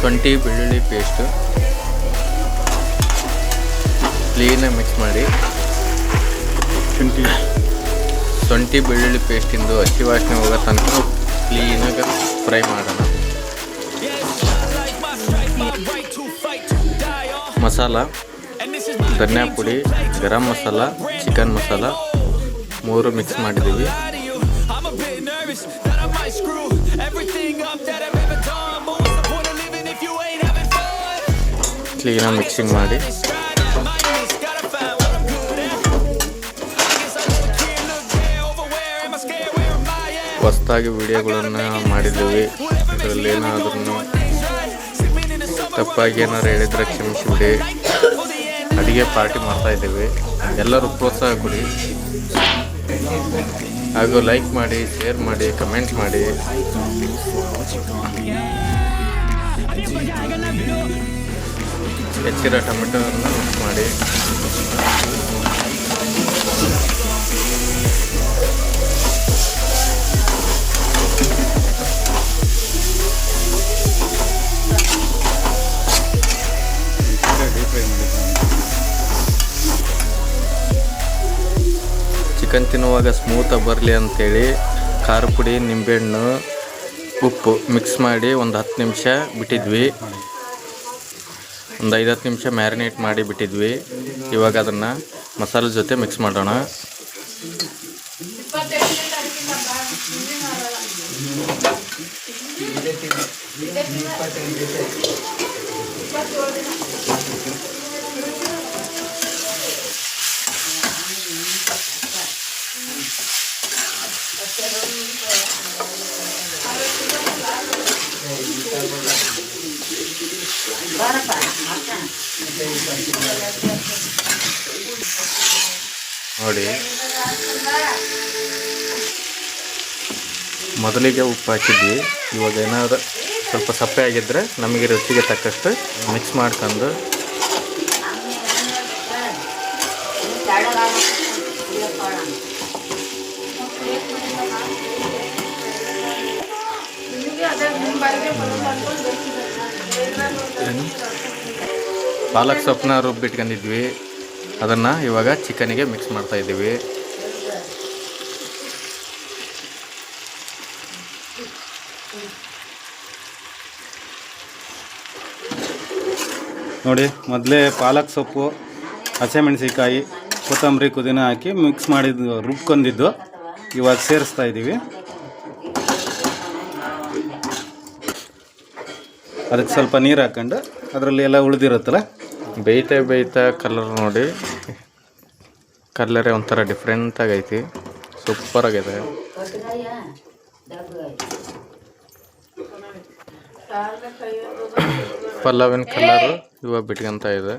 ಶುಂಠಿ ಬೆಳ್ಳುಳ್ಳಿ ಪೇಸ್ಟು ಕ್ಲೀನಾಗಿ ಮಿಕ್ಸ್ ಮಾಡಿ. ಶುಂಠಿ. ಶುಂಠಿ ಬೆಳ್ಳುಳ್ಳಿ ಪೇಸ್ಟಿಂದು ಹಸಿ ವಾಸನೆ ಹೋಗೋ ತನಕ ಕ್ಲೀನಾಗಿ ಫ್ರೈ ಮಾಡೋಣ. ಮಸಾಲ ಧನಿಯಾ ಪುಡಿ ಗರಂ ಮಸಾಲ ಚಿಕನ್ ಮಸಾಲ ಮೂರು ಮಿಕ್ಸ್ ಮಾಡಿದ್ದೀವಿ. ಕ್ಲೀನಾಗಿ ಮಿಕ್ಸಿಂಗ್ ಮಾಡಿ. ಹೊಸದಾಗಿ ವಿಡಿಯೋಗಳನ್ನು ಮಾಡಿದ್ದೀವಿ. ಇದರಲ್ಲಿ ಏನಾದ್ರೂ ತಪ್ಪಾಗಿ ಏನಾದ್ರು ಹೇಳಿದ್ರೆ ಕ್ಷಮಿಸಿಬಿಡಿ. ಅಡುಗೆ ಪಾರ್ಟಿ ಮಾಡ್ತಾಯಿದ್ದೀವಿ ಎಲ್ಲರೂ ಪ್ರೋತ್ಸಾಹ ಕೊಡಿ. ಹಾಗೂ ಲೈಕ್ ಮಾಡಿ ಶೇರ್ ಮಾಡಿ ಕಮೆಂಟ್ ಮಾಡಿ. ಹೆಚ್ಚಿರೋ ಟೊಮೆಟೊವನ್ನು ಮಿಕ್ಸ್ ಮಾಡಿ. ಚಿಕನ್ ತಿನ್ನುವಾಗ ಸ್ಮೂತಾಗಿ ಬರಲಿ ಅಂತೇಳಿ ಖಾರ ಪುಡಿ ನಿಂಬೆಹಣ್ಣು ಉಪ್ಪು ಮಿಕ್ಸ್ ಮಾಡಿ ಒಂದು ಹತ್ತು ನಿಮಿಷ ಬಿಟ್ಟಿದ್ವಿ. ಒಂದು ಐದು ನಿಮಿಷ ಮ್ಯಾರಿನೇಟ್ ಮಾಡಿ ಬಿಟ್ಟಿದ್ವಿ. ಇವಾಗ ಅದನ್ನು ಮಸಾಲೆ ಜೊತೆ ಮಿಕ್ಸ್ ಮಾಡೋಣ. ನೋಡಿ. ಮೊದಲಿಗೆ ಉಪ್ಪು ಹಾಕಿದ್ವಿ. ಇವಾಗ ಏನಾದರೂ ಸ್ವಲ್ಪ ಸಪ್ಪೆ ಆಗಿದ್ದರೆ ನಮಗೆ ರುಚಿಗೆ ತಕ್ಕಷ್ಟು ಮಿಕ್ಸ್ ಮಾಡ್ಕೊಂಡು. ಪಾಲಕ್ ಸೊಪ್ಪನ್ನ ರುಬ್ಬಿಟ್ಕೊಂಡಿದ್ವಿ. ಅದನ್ನು ಇವಾಗ ಚಿಕನಿಗೆ ಮಿಕ್ಸ್ ಮಾಡ್ತಾ ಇದ್ದೀವಿ. ನೋಡಿ, ಮೊದಲೇ ಪಾಲಕ್ ಸೊಪ್ಪು ಹಸಿಮೆಣಸಿಕಾಯಿ ಕೊತ್ತಂಬರಿ ಕುದಿನ ಹಾಕಿ ಮಿಕ್ಸ್ ಮಾಡಿದ್ದು, ರುಬ್ಕೊಂಡಿದ್ದು ಇವಾಗ ಸೇರಿಸ್ತಾ ಇದ್ದೀವಿ. ಅದಕ್ಕೆ ಸ್ವಲ್ಪ ನೀರು ಹಾಕೊಂಡು ಅದರಲ್ಲಿ ಎಲ್ಲ ಉಳಿದಿರುತ್ತಲ್ಲ? ಬೇಯ್ತಾ ಬೇಯ್ತಾ ಕಲರ್ ನೋಡಿ. ಕಲರೇ ಒಂಥರ ಡಿಫ್ರೆಂಟ್ ಆಗೈತಿ. ಸೂಪರ್ ಆಗಿದೆ. ಪಲ್ಲವಿನ ಕಲರು ಇವಾಗ ಬಿಟ್ಕೊಂತ ಇದೆ.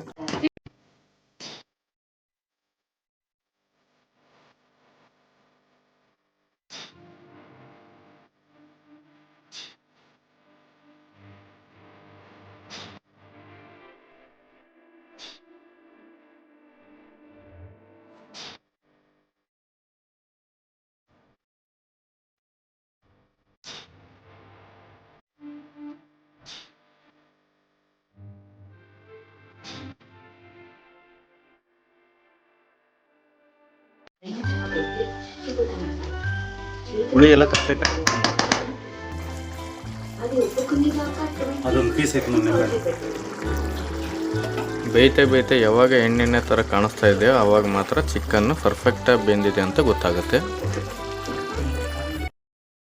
ಹುಳಿ ಎಲ್ಲ ಕಟ್ಟಬೇಕ ಅದೊಂದು ಪೀಸ್ ಐತೆ ಮೊನ್ನೆ ಬೇಯ್ತಾ ಬೇಯ್ತಾ ಯಾವಾಗ ಎಣ್ಣೆಣ್ಣೆ ಥರ ಕಾಣಿಸ್ತಾ ಇದೆಯೋ ಆವಾಗ ಮಾತ್ರ ಚಿಕನ್ನು ಪರ್ಫೆಕ್ಟಾಗಿ ಬೆಂದಿದೆ ಅಂತ ಗೊತ್ತಾಗುತ್ತೆ.